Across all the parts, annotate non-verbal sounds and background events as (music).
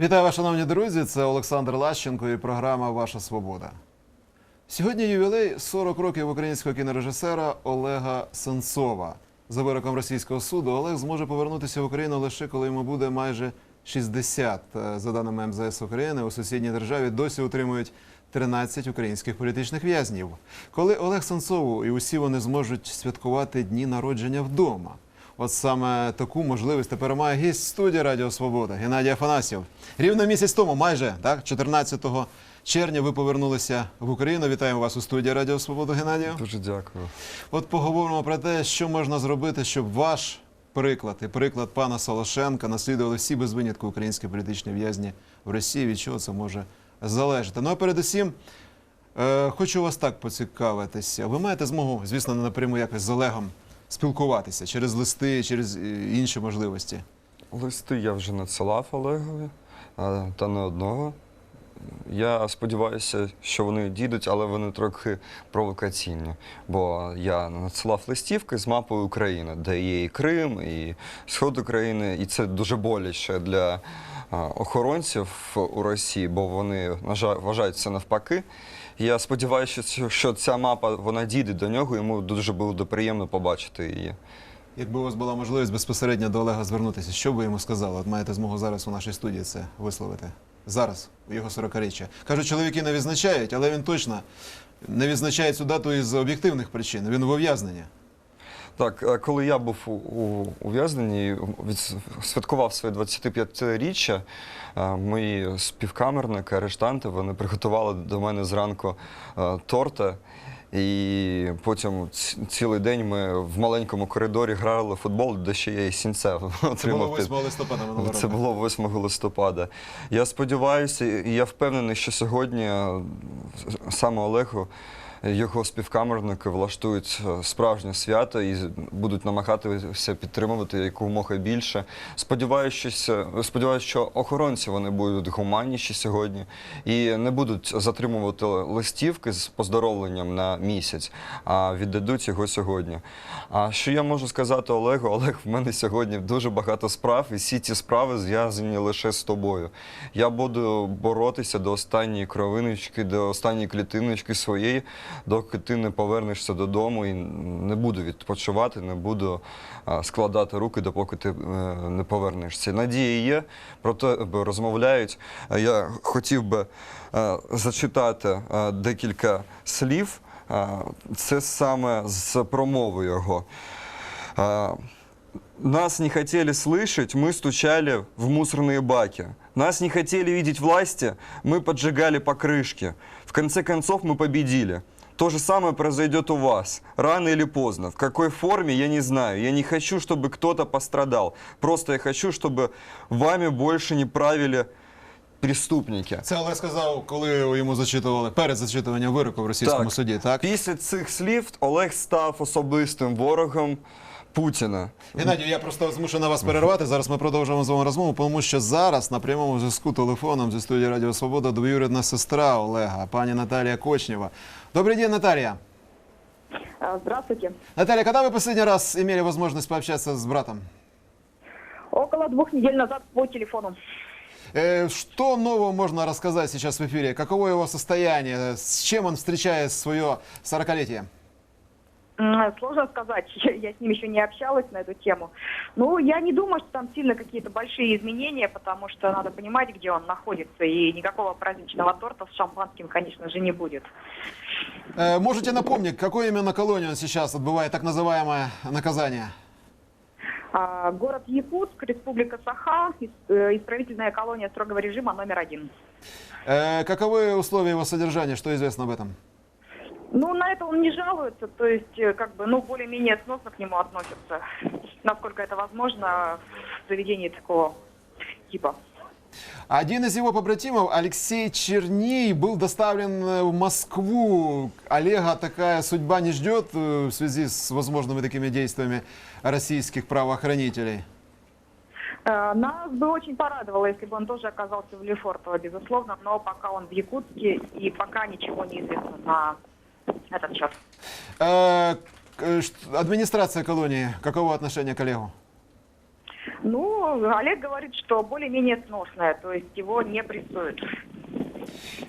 Вітаю вас, шановні друзі. Це Олександр Лащенко і програма Ваша Свобода. Сьогодні ювілей 40 років українського кінорежисера Олега Сенцова. За вироком російського суду Олег зможе повернутися в Україну лише коли йому буде майже 60. Е, За даними МЗС України, у сусідній державі досі утримують 13 українських політичних в'язнів. Коли Олег Сенцову і усі вони зможуть святкувати дні народження вдома. От саме таку можливість тепер має гість студії Радіо Свобода Геннадій Афанасьєв. Рівно місяць тому, майже так, 14 червня, ви повернулися в Україну. Вітаємо вас у студії Радіо Свобода, Геннадію. Дуже дякую. От поговоримо про те, що можна зробити, щоб ваш приклад і приклад пана Солошенка наслідували всі без винятку українські політичні в'язні в Росії. Від чого це може залежати? Ну а передусім. Е, хочу вас так поцікавитися. Ви маєте змогу, звісно, не напряму якось з Олегом спілкуватися через листи, через е, інші можливості. Листи я вже надсилав Олегові, та не одного. Я сподіваюся, що вони дійдуть, але вони трохи провокаційні. Бо я надсилав листівки з мапою України, де є і Крим, і Сход України, і це дуже боляче для охоронців у Росії, бо вони на жаль, вважають це навпаки. Я сподіваюся, що, ця мапа вона дійде до нього, йому дуже буде приємно побачити її. Якби у вас була можливість безпосередньо до Олега звернутися, що би йому сказали? От маєте змогу зараз у нашій студії це висловити. Зараз, у його 40-річчя. Кажуть, чоловіки не відзначають, але він точно не відзначає цю дату із об'єктивних причин. Він в ув'язненні. Так, е, коли я був у- ув'язненні, святкував своє 25-річчя, е, мої співкамерники, арештанти, вони приготували до мене зранку е, торта. І потім цілий день ми в маленькому коридорі грали в футбол, де ще я і сінця (laughs) Це було 8 листопада минулого це було 8 листопада. Я сподіваюся, і я впевнений, що сьогодні саме Олегу його співкамерники влаштують е, справжнє свято і будуть намагатися підтримувати якомога більше. Сподіваюся, сподіваюся, що охоронці вони будуть гуманніші сьогодні і не будуть затримувати листівки з поздоровленням на місяць, а віддадуть його сьогодні. А що я можу сказати Олегу? (laughs) Олег, в мене сьогодні дуже багато справ, і всі ці справи зв'язані лише з тобою. Я буду боротися до останньої кровиночки, до останньої клітиночки своєї, доки ти не повернешся додому і не буду відпочивати, не буду а, складати руки, допоки ти е, не повернешся. Надія є, про тебе розмовляють. А Я хотів би е, зачитати е, декілька слів. Е, Це саме з промови його. Е, Нас не хотели слышать, мы стучали в мусорные баки. Нас не хотели видеть власти, мы поджигали покрышки. В конце концов мы победили. То же самое произойдет у вас, рано или поздно. В какой форме, я не знаю. Я не хочу, чтобы кто-то пострадал. Просто я хочу, чтобы вами больше не правили преступники. Це Олег сказав, коли йому зачитували перед зачитуванням вироку в російському суді. Так Після цих слів Олег став особистим ворогом Путіна. Геннадію, я просто змушений вас перервати. Зараз ми продовжимо з вами розмову, тому що зараз на прямому зв'язку телефоном зі студії Радіо Свобода двоюрідна сестра Олега, пані Наталія Кочнєва. Добрый день, Наталья. А, Здравствуйте. Наталья, когда вы последний раз имели возможность пообщаться с братом? Около двух недель назад по телефону. Э, что нового можно рассказать сейчас в эфире? Каково его состояние? С чем он встречает свое 40-летие? М, Сложно сказать, (laughs) я с ним еще не общалась на эту тему. Ну, я не думаю, что там сильно какие-то большие изменения, потому что надо понимать, где он находится, и никакого праздничного торта с шампанским, конечно же, не будет. Э, можете напомнить, какой именно колонии он сейчас отбывает так называемое наказание? А, Город Якутск, Республика Саха, э, исправительная колония строгого режима номер один. Э, каковы условия его содержания? Что известно об этом? Ну, на это он не жалуется, то есть, э, как бы, ну, более-менее сносно к нему относятся, насколько это возможно в заведении такого типа. Один из его побратимов, Алексей Черней, был доставлен э, в Москву. Олега такая судьба не ждет э, в связи с возможными такими действиями российских правоохранителей. Нас бы очень порадовало, если бы он тоже оказался в Лефортово, безусловно, но пока он в Якутске, и пока ничего не известно на этот счет. Ш- администрация колонии, каково отношение к Олегу? Ну, Олег говорит, что более-менее сносная, то есть его не прессуют.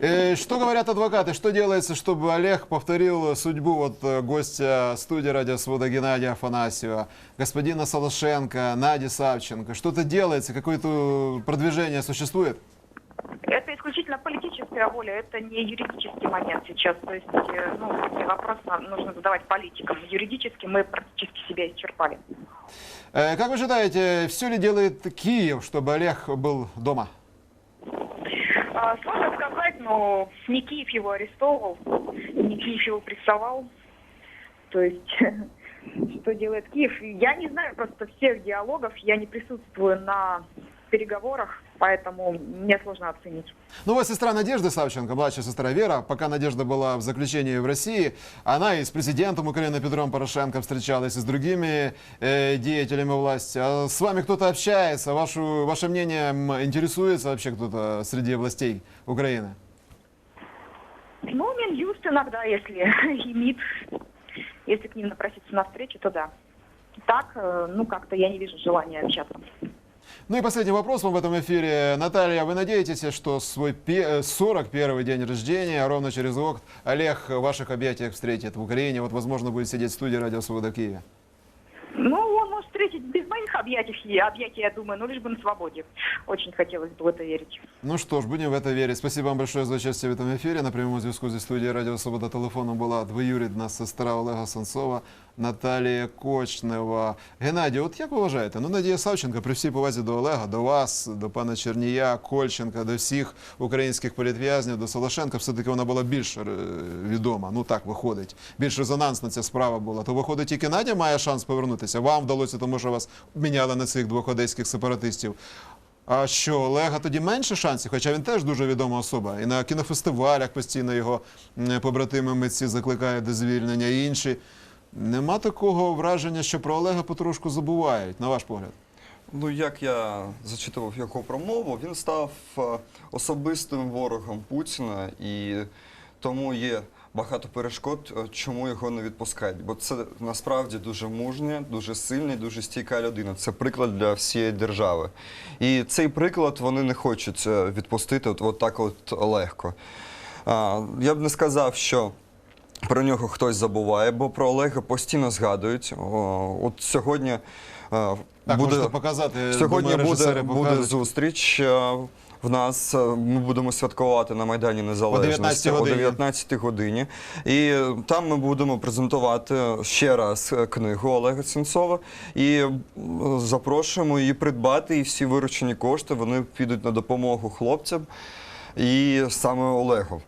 Э, Что говорят адвокаты? Что делается, чтобы Олег повторил судьбу вот гостя студии «Радио Свобода» Геннадия Афанасьева, господина Солошенко, Нади Савченко? Что-то делается? Какое-то продвижение существует? Это исключительно политическая воля, это не юридический момент сейчас. То есть, э, ну, нам нужно задавать политикам. Юридически мы практически себя исчерпали. Э, Как вы считаете, все ли делает Киев, чтобы Олег был дома? А, Сложно сказать, но не Киев его арестовывал, не Киев его прессовал. То есть, (laughs) что делает Киев? Я не знаю просто всех диалогов, я не присутствую на переговорах, поэтому мне сложно оценить. Ну, вот сестра Надежды Савченко, младшая сестра Вера, пока Надежда была в заключении в России, она и с президентом Украины Петром Порошенко встречалась, и с другими э, деятелями власти. А с вами кто-то общается? Вашу, ваше мнение интересуется вообще кто-то среди властей Украины? Ну, Минюст иногда, если (laughs) и МИД, если к ним напроситься на встречу, то да. Так, э, ну, как-то я не вижу желания общаться. Ну и последний вопрос вам в этом эфире. Наталья, вы надеетесь, что свой пе- э, 41 день рождения, ровно через год, Олег в ваших объятиях встретит в Украине? Вот, возможно, будет сидеть в студии «Радио Свобода» в Киеве. Ну, он может встретить без моих объятий, и объятий, я думаю, но лишь бы на свободе. Очень хотелось бы в это верить. Ну что ж, будем в это верить. Спасибо вам большое за участие в этом ефірі. На прямому зв'язку зі студії Радіо Свобода телефоном була двоюрідна сестра Олега Сенцова Наталія Кочнева. Геннадій, от як ви вважаєте? Ну, Надія Савченко, при всій повазі до Олега, до вас, до пана Чернія, Кольченка, до всіх українських політв'язнів, до Солошенка, все-таки вона була більш е, відома. Ну так виходить. Більш резонансна ця справа була. То виходить, тільки Надя має шанс повернутися. Вам вдалося, тому що вас обміняли на цих двох одеських сепаратистів. А що, Олега тоді менше шансів, хоча він теж дуже відома особа. І на кінофестивалях постійно його побратими митці закликають до звільнення і інші. Нема такого враження, що про Олега потрошку забувають, на ваш погляд. Ну, як я зачитував його промову, він став е, особистим ворогом Путіна, і тому є багато перешкод, е, чому його не відпускають. Бо це насправді дуже мужня, дуже сильна, і дуже стійка людина. Це приклад для всієї держави. І цей приклад вони не хочуть е, відпустити от, от так от легко. А, Я б не сказав, що про нього хтось забуває, бо про Олега постійно згадують. О, от сьогодні е, Так, буде показати. сьогодні думаю, буде, буде зустріч. В нас е, ми будемо святкувати на Майдані Незалежності 19-й о годині. 19 годині. І там ми будемо презентувати ще раз е, книгу Олега Сенцова. І е, запрошуємо її придбати. І всі виручені кошти вони підуть на допомогу хлопцям. І саме Олегу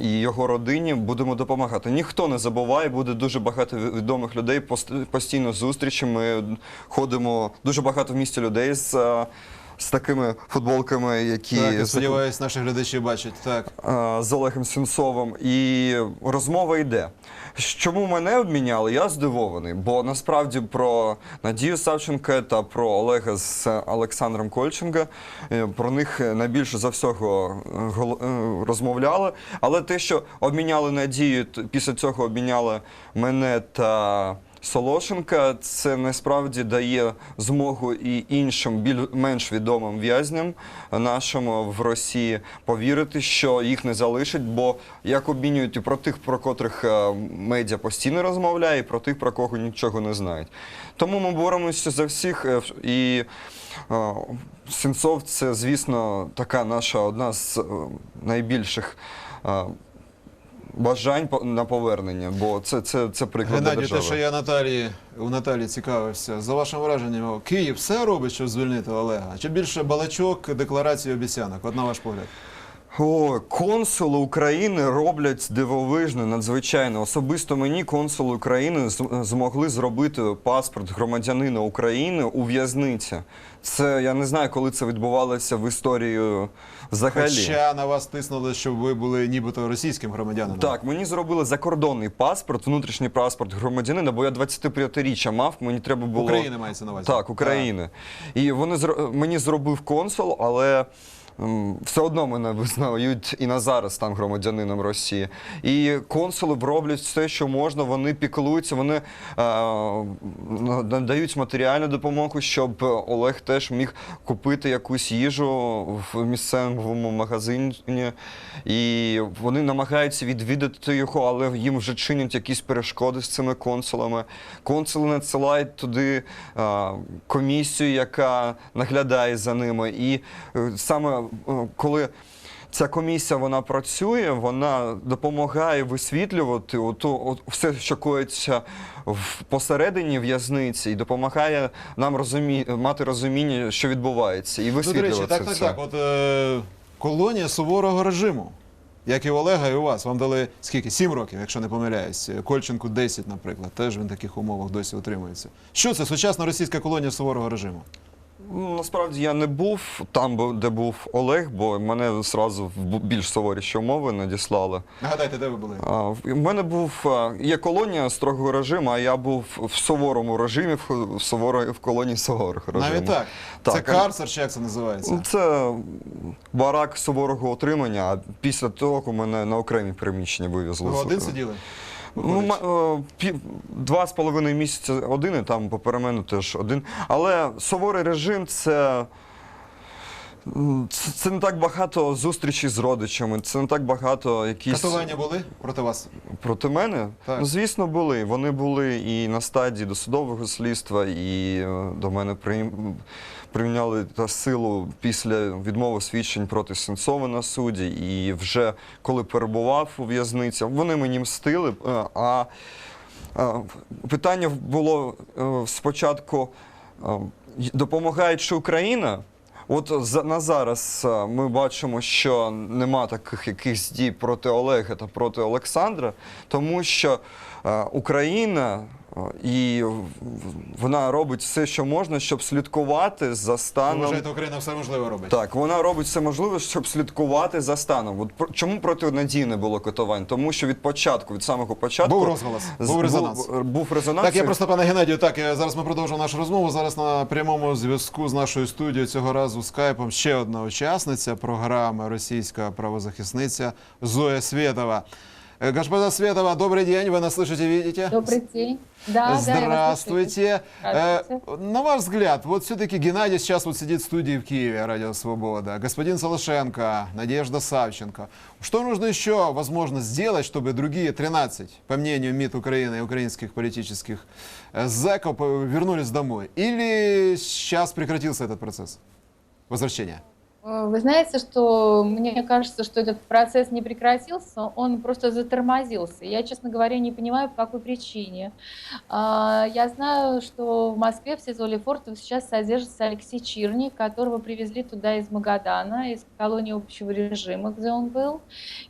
і його родині будемо допомагати. Ніхто не забуває, буде дуже багато відомих людей. пост- Постійно зустрічі. Ми ходимо дуже багато в місті людей з, з такими футболками, які Так, я сподіваюся, наші глядачі бачать. Так. з Олегом Сенцовим. І розмова йде. Чому мене обміняли? Я здивований, бо насправді про Надію Савченка та про Олега з Олександром Кольченка е, про них найбільше за всього е, е, розмовляли. Але те, що обміняли Надію, після цього обміняли мене та. Солошенка це насправді дає змогу і іншим більш-менш відомим в'язням нашим в Росії повірити, що їх не залишать, бо як обмінюють і про тих, про котрих е, медіа постійно розмовляє, і про тих, про кого нічого не знають. Тому ми боремося за всіх е, і. е, Сенцов це, звісно, така наша одна з найбільших бажань на повернення, бо це, це, це приклад для Геннадій, держави. те, що я Наталії, у Наталі цікавився, за вашим враженням, Київ все робить, щоб звільнити Олега? Чи більше балачок, декларацій, обіцянок? От на ваш погляд. О, консули України роблять дивовижне, надзвичайно. Особисто мені консули України змогли зробити паспорт громадянина України у в'язниці. Це я не знаю, коли це відбувалося в історії взагалі. Хоча на вас тиснули, щоб ви були нібито російським громадянином. Так, мені зробили закордонний паспорт, внутрішній паспорт громадянина, бо я 25-річчя мав, мені треба було. України мається на увазі. Так, України. І вони зро- мені зробив консул, але все одно мене визнають і на зараз там громадянином Росії. І консули роблять все, що можна. Вони піклуються, вони е, надають матеріальну допомогу, щоб Олег теж міг купити якусь їжу в місцевому магазині. І вони намагаються відвідати його, але їм вже чинять якісь перешкоди з цими консулами. Консули надсилають туди е, комісію, яка наглядає за ними. І е, саме коли ця комісія вона працює, вона допомагає висвітлювати оту, от, все, що коїться посередині в'язниці, і допомагає нам розумі... мати розуміння, що відбувається, і Ну, до речі, так, так, так. От е, колонія суворого режиму. Як і у Олега, і у вас. Вам дали скільки? Сім років, якщо не помиляюсь. Кольченку 10, наприклад. Теж він в таких умовах досі утримується. Що це? Сучасна російська колонія суворого режиму. Ну, Насправді я не був там, де був Олег, бо мене зразу в більш суворіші умови надіслали. Нагадайте, де ви були? У мене був а, є колонія строгого режиму, а я був в суворому режимі, в, в, суворо, в колонії суворого режиму. Навіть так. Так, Це карцер, чи як це називається? Це барак суворого утримання, а після того мене на окремі приміщення вивезли. Ви один сиділи? Ну, е, два з половиною місяці один, і там поперемену теж один. Але суворий режим це. Це, не так багато зустрічей з родичами, це не так багато якісь Катування були проти вас? проти мене. Так. Ну, звісно, були. Вони були і на стадії досудового слідства, і е, до мене прийм- прийняли та силу після відмови свідчень проти Сенцова на суді. І вже коли перебував у в'язниці, вони мені мстили. е, А е, питання було е, спочатку. й- Допомагаючи Україна, от на зараз ми бачимо, що нема таких якихось дій проти Олега та проти Олександра, тому що Україна і вона робить все, що можна, щоб слідкувати за Ви станом. вважаєте, Україна все можливе робить? Так, вона робить все можливе, щоб слідкувати за станом. От чому проти Надії не було катувань? Тому що від початку, від самого початку Був розголос, був резонанс. Був, був резонанс. Так, я просто пане Геннадію, так е, зараз ми продовжуємо нашу розмову. Зараз на прямому зв'язку з нашою студією цього разу скайпом ще одна учасниця програми російська правозахисниця Зоя Светова. Э, Господа Светова, добрый день, вы нас слышите, видите? Добрый день. Да, да. Здравствуйте. Здравствуйте. Э, На ваш взгляд, вот все-таки Геннадий сейчас вот сидит в студии в Киеве, Радио Свобода, господин Солошенко, Надежда Савченко. Что нужно еще, возможно, сделать, чтобы другие 13, по мнению МИД Украины и украинских политических э, зэков, вернулись домой? Или сейчас прекратился этот процесс возвращения? Э, Вы знаете, что мне кажется, что этот процесс не прекратился, он просто затормозился. Я, честно говоря, не понимаю, по какой причине. А, Я знаю, что в Москве в СИЗО Лефортово сейчас содержится Алексей Чирни, которого привезли туда из Магадана, из колонии общего режима, где он был.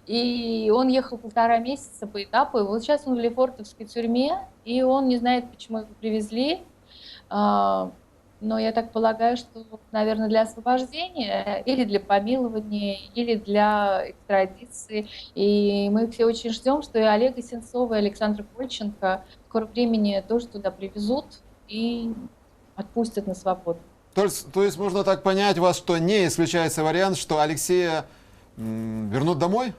И он ехал полтора месяца по этапу, и вот сейчас он в Лефортовской тюрьме, и он не знает, почему его привезли. А, Но я так полагаю, что, наверное, для освобождения или для помилования, или для экстрадиции. И мы все очень ждем, что и Олега Сенцова, и Александра Кольченко в скором времени тоже туда привезут и отпустят на свободу. То есть, то есть можно так понять вас, что не исключается вариант, что Алексея вернут домой?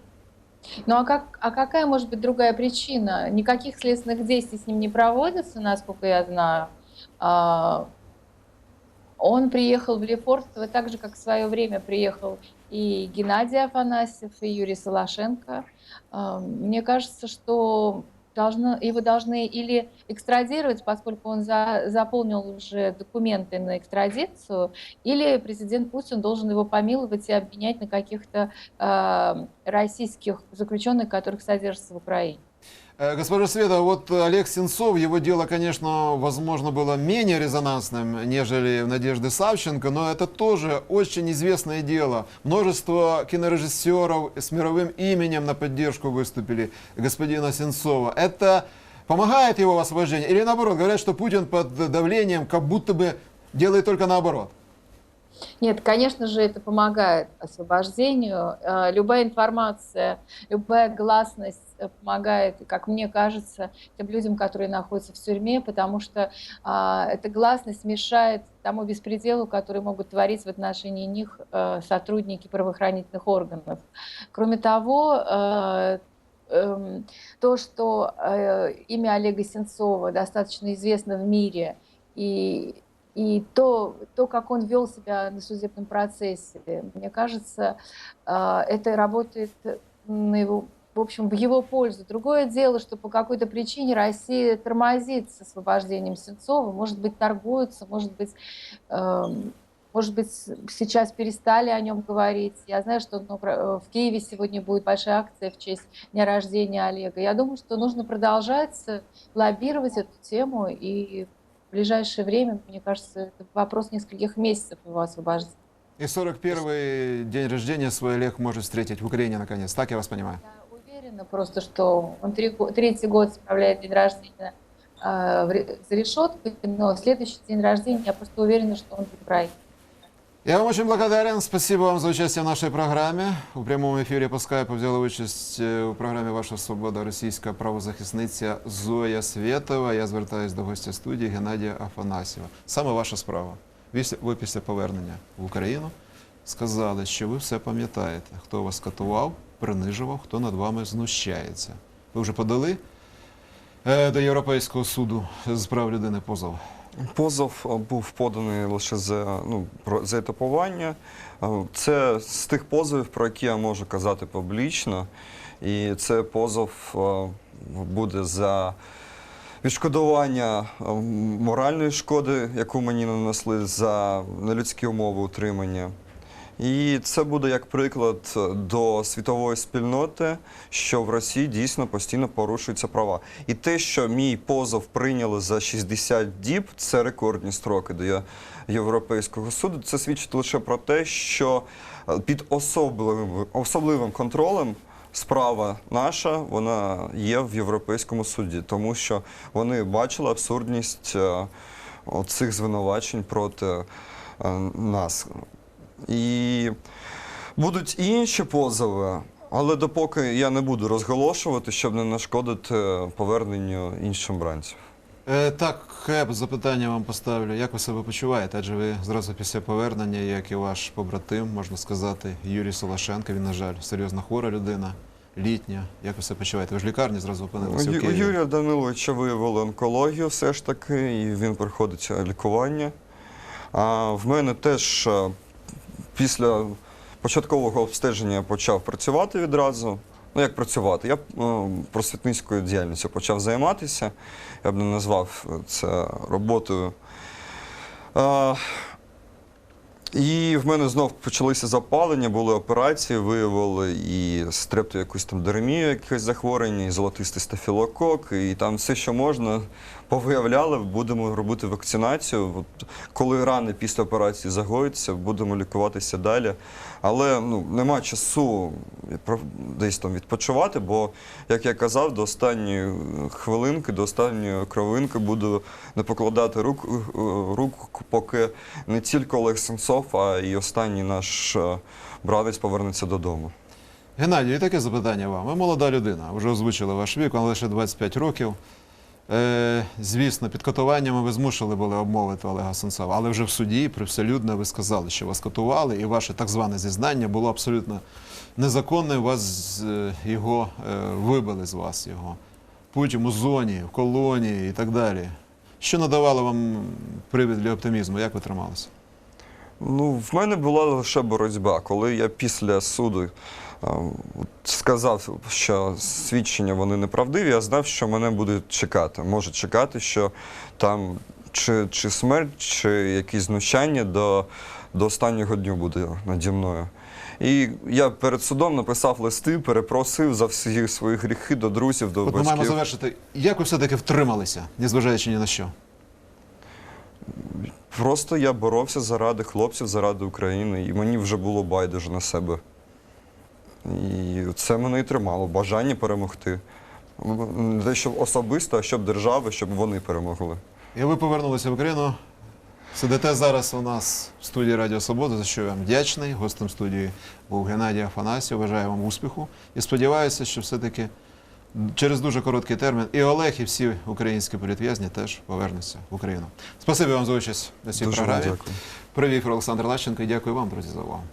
Ну а, как, а какая может быть другая причина? Никаких следственных действий с ним не проводится, насколько я знаю. Он приехал в Лефортово так же, как в свое время приехал и Геннадий Афанасьев, и Юрий Солошенко. А, Мне кажется, что должно, его должны или экстрадировать, поскольку он за- заполнил уже документы на экстрадицию, или президент Путин должен его помиловать и обменять на каких-то э, российских заключенных, которых содержатся в Украине. Э, Госпожа Света, вот Олег Сенцов, его дело, конечно, возможно, было менее резонансным, нежели Надежды Савченко, но это тоже очень известное дело. Множество кинорежиссеров с мировым именем на поддержку выступили господина Сенцова. Это помогает его в освобождении? Или наоборот, говорят, что Путин под давлением как будто бы делает только наоборот? Нет, конечно же, это помогает освобождению. Э, Любая информация, любая гласность э, помогает, как мне кажется, тем людям, которые находятся в тюрьме, потому что а, эта гласность мешает тому беспределу, который могут творить в отношении них э, сотрудники правоохранительных органов. Кроме того, эм, то, что имя Олега Сенцова достаточно известно в мире, и, и то, то, как он вел себя на судебном процессе, мне кажется, э, это работает на его, в общем, в его пользу. Другое дело, что по какой-то причине Россия тормозит с освобождением Сенцова, может быть, торгуется, может быть, эм, может быть, сейчас перестали о нем говорить. Я знаю, что про- в Киеве сегодня будет большая акция в честь дня рождения Олега. Я думаю, что нужно продолжать э, лоббировать эту тему, и ближайшее время, мне кажется, это вопрос нескольких месяцев его освобождения. И 41-й день рождения свой Олег может встретить в Украине наконец. Так я вас понимаю? Я уверена просто, что он три третий год справляет день рождения э, за решеткой, но следующий день рождения, я просто уверена, что он будет в рай. Я вам очень благодарен. Спасибо вам за участие в нашей программе. У прямому ефірі по скайпу взяла участь у програмі Ваша свобода російська правозахисниця Зоя Свєтова. Я звертаюсь до гостя студії Геннадія Афанасьєва. Саме ваша справа. Ви після повернення в Україну сказали, що ви все пам'ятаєте, хто вас катував, принижував, хто над вами знущається. Ви вже подали е, до Європейського суду з прав людини позов. Позов був поданий лише за, ну, про- за етапування. Це з тих позовів, про які я можу казати публічно. І це позов буде за відшкодування моральної шкоди, яку мені нанесли за нелюдські умови утримання. І це буде як приклад до світової спільноти, що в Росії дійсно постійно порушуються права. І те, що мій позов прийняли за 60 діб, це рекордні строки до Європейського суду. Це свідчить лише про те, що е, під особливим, особливим контролем. Справа наша, вона є в Європейському суді, тому що вони бачили абсурдність е, цих звинувачень проти е, нас. І будуть і інші позови, але допоки я не буду розголошувати, щоб не нашкодити поверненню іншим бранців. Е, так, Хеп, запитання вам поставлю. Як ви себе почуваєте? Адже ви зразу після повернення, як і ваш побратим, можна сказати, Юрій Солошенко, він, на жаль, серйозно хвора людина, літня. Як ви себе почуваєте? Ви ж в лікарні зразу опинилися в у Києві. Юрія Даниловича виявили онкологію все ж таки, і він проходить лікування. А в мене теж е, після початкового обстеження почав працювати відразу. Ну, як працювати? Я е, просвітницькою діяльністю почав займатися. Я б не назвав це роботою. І в мене знов почалися запалення, були операції, виявили і стрепту якусь там деремію, якесь захворювання, і золотистий стафілокок, і там все, що можна, повиявляли. Будемо робити вакцинацію. От, коли рани після операції загоються, будемо лікуватися далі. Але ну, нема часу десь там відпочивати, бо, як я казав, до останньої хвилинки, до останньої кровинки буду не покладати рук, рук, поки не тільки Олег Сенцов, а і останній наш е, братець повернеться додому. Геннадій, і таке запитання вам. Ви молода людина, вже озвучили ваш вік, вам лише 25 років. Е, звісно, під катуваннями ви змушили були обмовити Олега Сенцова, але вже в суді привселюдно ви сказали, що вас катували, і ваше так зване зізнання було абсолютно незаконне. Вас е, його е, вибили з вас його. Потім у зоні, в колонії і так далі. Що надавало вам привід для оптимізму? Як ви трималися? Ну, в мене була лише боротьба. Коли я після суду сказав, що свідчення вони неправдиві, я знав, що мене будуть чекати. Можуть чекати, що там чи, чи смерть, чи якісь знущання до, до останнього дню буде наді мною. І я перед судом написав листи, перепросив за всі свої гріхи до друзів, до От ми маємо завершити. Як ви все-таки втрималися, незважаючи ні на що? Просто я боровся заради хлопців, заради України, і мені вже було байдуже на себе. І це мене і тримало, бажання перемогти. Те, щоб особисто, а щоб держави, щоб вони перемогли. І ви повернулися в Україну Сидите зараз у нас в студії Радіо Свобода, за що я вам вдячний. Гостем студії був Геннадій Афанасів. Бажаю вам успіху і сподіваюся, що все-таки через дуже короткий термін і Олег, і всі українські політв'язні теж повернуться в Україну. Спасибі вам за участь на цій Дуже програмі. дякую. Привів Олександр Лащенко і дякую вам, друзі, за увагу.